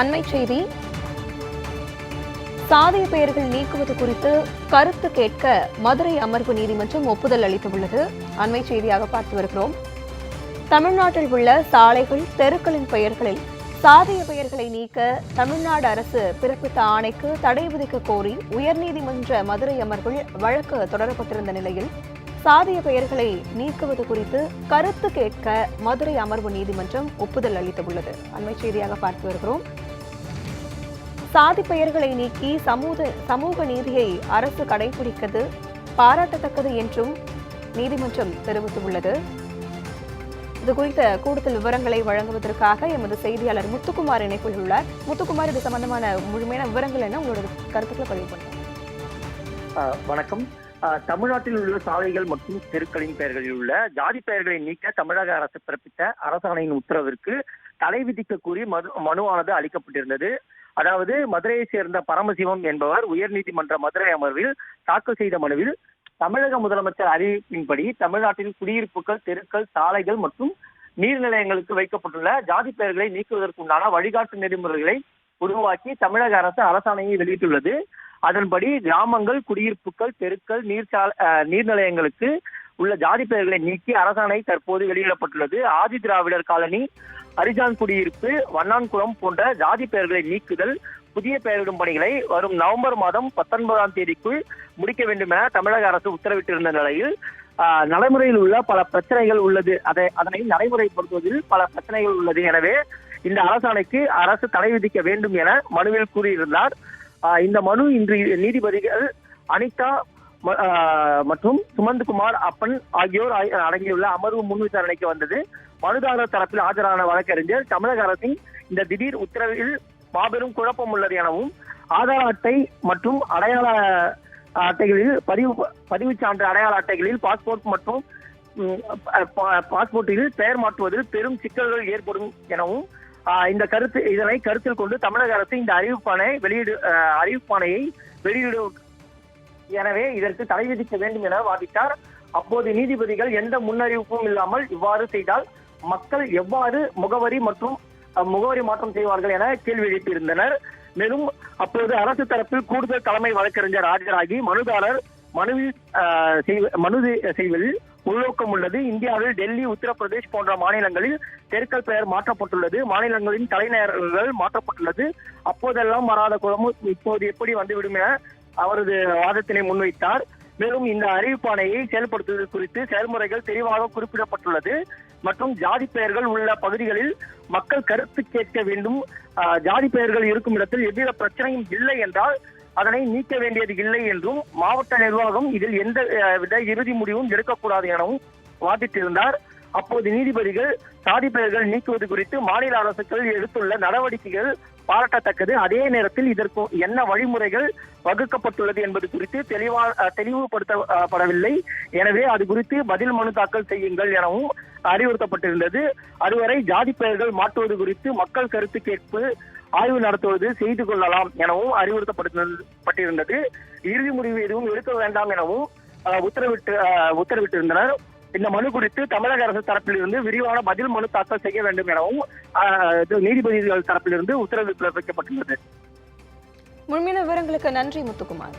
அண்மை செய்தி. சாதிய பெயர்கள் நீக்குவது குறித்து கருத்து கேட்க மதுரை அமர்வு நீதிமன்றம் ஒப்புதல் அளித்துள்ளது. அண்மை செய்தியாக பார்த்து வருகிறோம். தமிழ்நாட்டில் உள்ள சாலைகள் தெருக்களின் பெயர்களில் சாதிய பெயர்களை நீக்க தமிழ்நாடு அரசு பிறப்பித்த ஆணைக்கு தடை விதிக்க கோரி உயர்நீதிமன்ற மதுரை அமர்வில் வழக்கு தொடரப்பட்டிருந்த நிலையில் சாதிய பெயர்களை நீக்குவது குறித்து கருத்து கேட்க மதுரை அமர்வு நீதிமன்றம் ஒப்புதல் அளித்துள்ளது. அண்மை செய்தியாக பார்த்து வருகிறோம். சாதி பெயர்களை நீக்கி சமூக சமூக நீதியை அரசு கடைபிடிக்கிறது பாராட்டத்தக்கது என்றும் நீதிமன்றம் தெரிவித்துள்ளது. இது குறித்த கூடுதல் விவரங்களை வழங்குவதற்காக எமது செய்தியாளர் முத்துக்குமார் இணைப்பில் உள்ளார். முத்துக்குமார் இது சம்பந்தமான முழுமையான விவரங்கள் என்ன? உங்களோட கருத்துக்களை பதிவு பண்ணுங்க. வணக்கம். தமிழ்நாட்டில் உள்ள சாலைகள் மற்றும் தெருக்களின் பெயர்களில் உள்ள ஜாதி பெயர்களை நீக்க தமிழக அரசு பிறப்பித்த அரசாணையின் உத்தரவிற்கு தடை விதிக்க கூறி மது மனுவானது அளிக்கப்பட்டிருந்தது. அதாவது மதுரையை சேர்ந்த பரமசிவம் என்பவர் உயர்நீதிமன்ற மதுரை அமர்வில் தாக்கல் செய்த மனுவில் தமிழக முதலமைச்சர் அறிவிப்பின்படி தமிழ்நாட்டில் குடியிருப்புகள் தெருக்கள் சாலைகள் மற்றும் நீர்நிலையங்களுக்கு வைக்கப்பட்டுள்ள ஜாதி பெயர்களை நீக்குவதற்குண்டான வழிகாட்டு நெறிமுறைகளை உருவாக்கி தமிழக அரசு அரசாணையை வெளியிட்டுள்ளது. அதன்படி கிராமங்கள் குடியிருப்புகள் தெருக்கள் நீர்ச்சால அஹ், நீர்நிலையங்களுக்கு உள்ள ஜாதி பெயர்களை நீக்கி அரசாணை தற்போது வெளியிடப்பட்டுள்ளது. ஆதி திராவிடர் காலனி அரிஜான் குடியிருப்பு வண்ணான்குளம் போன்ற ஜாதி பெயர்களை நீக்குதல் புதிய பெயரிடும் பணிகளை வரும் நவம்பர் மாதம் பத்தொன்பதாம் தேதிக்குள் முடிக்க வேண்டும் என தமிழக அரசு உத்தரவிட்டிருந்த நிலையில் ஆஹ், நடைமுறையில் உள்ள பல பிரச்சனைகள் உள்ளது. அதை அதனை நடைமுறைப்படுத்துவதில் பல பிரச்சனைகள் உள்ளது. எனவே இந்த அரசாணைக்கு அரசு தடை விதிக்க வேண்டும் என மனுவில் கூறியிருந்தார். இந்த மனு இன்று நீதிபதிகள் அனிதா ம- மற்றும் சுமந்த்குமார் அப்பன் ஆகியோர் அடங்கியுள்ள அமர்வு முன் விசாரணைக்கு வந்தது. மனுதாரர் தரப்பில் ஆஜரான வழக்கறிஞர் தமிழக அரசின் இந்த திடீர் உத்தரவில் மாபெரும் குழப்பம் உள்ளது எனவும் ஆதார அட்டை மற்றும் அடையாள அட்டைகளில் பதிவு பதிவுச் சான்று அடையாள அட்டைகளில் பாஸ்போர்ட் மற்றும் பா- பாஸ்போர்ட்டில் பெயர் மாற்றுவதில் பெரும் சிக்கல்கள் ஏற்படும் எனவும் இந்த கருத்து இதனை கருத்தில் கொண்டு தமிழக அரசு இந்த அறிவிப்பானை வெளியிடு அறிவிப்பானையை வெளியிடு. எனவே இதற்கு தடை விதிக்க வேண்டும் என வாதிட்டார். அப்போது நீதிபதிகள் எந்த முன்னறிவிப்பும் இல்லாமல் இவ்வாறு செய்தால் மக்கள் எவ்வாறு முகவரி மற்றும் அஹ், முகவரி மாற்றம் செய்வார்கள் என கேள்வி எழுப்பியிருந்தனர். மேலும் அப்போது அரசு தரப்பில் கூடுதல் தலைமை வழக்கறிஞர் ஆஜராகி மனுதாரர் மனுவில் அஹ், செய்வ- மனு செய்வதில் உள்நோக்கம் உள்ளது. இந்தியாவில் டெல்லி உத்தரப்பிரதேஷ் போன்ற மாநிலங்களில் தெருக்கள் பெயர் மாற்றப்பட்டுள்ளது. மாநிலங்களின் தலைநகரங்கள் மாற்றப்பட்டுள்ளது. அப்போதெல்லாம் வராத குளமும் இப்போது எப்படி வந்துவிடும் என அவரது வாதத்தினை முன்வைத்தார். மேலும் இந்த அறிவிப்பாணையை செயல்படுத்துவது குறித்து செயல்முறைகள் தெளிவாக குறிப்பிடப்பட்டுள்ளது. மற்றும் ஜாதி பெயர்கள் உள்ள பகுதிகளில் மக்கள் கருத்து கேட்க வேண்டும். ஜாதி பெயர்கள் இருக்கும் இடத்தில் எவ்வித பிரச்சனையும் இல்லை என்றால் அதனை நீக்க வேண்டியது இல்லை என்றும் மாவட்ட நிர்வாகம் இதில் எந்த வித இறுதி முடிவும் எடுக்கக்கூடாது எனவும் வாதிட்டிருந்தார். அப்போது நீதிபதிகள் சாதி பெயர்கள் நீக்குவது குறித்து மாநில அரசுகள் எடுத்துள்ள நடவடிக்கைகள் பாராட்டத்தக்கது. அதே நேரத்தில் இதற்கு என்ன வழிமுறைகள் வகுக்கப்பட்டுள்ளது என்பது குறித்து தெளிவா தெளிவுபடுத்தப்படவில்லை. எனவே அது குறித்து பதில் மனு தாக்கல் செய்யுங்கள் எனவும் அறிவுறுத்தப்பட்டிருந்தது. அதுவரை ஜாதி பெயர்கள் மாற்றுவது குறித்து மக்கள் கருத்து கேட்பு ஆய்வு நடத்துவது செய்து கொள்ளலாம் எனவும் அறிவுறுத்தப்பட்டிருந்தது. இறுதி முடிவு எதுவும் எடுக்க வேண்டாம் எனவும் உத்தரவிட்டு உத்தரவிட்டிருந்தனர். இந்த மனு குறித்து தமிழக அரசு தரப்பிலிருந்து விரிவான பதில் மனு தாக்கல் செய்ய வேண்டும் எனவும் அஹ், இது நீதிபதிகள் தரப்பிலிருந்து உத்தரவு பிறப்பிக்கப்பட்டுள்ளது. முழுமையான விவரங்களுக்கு நன்றி முத்துக்குமார்.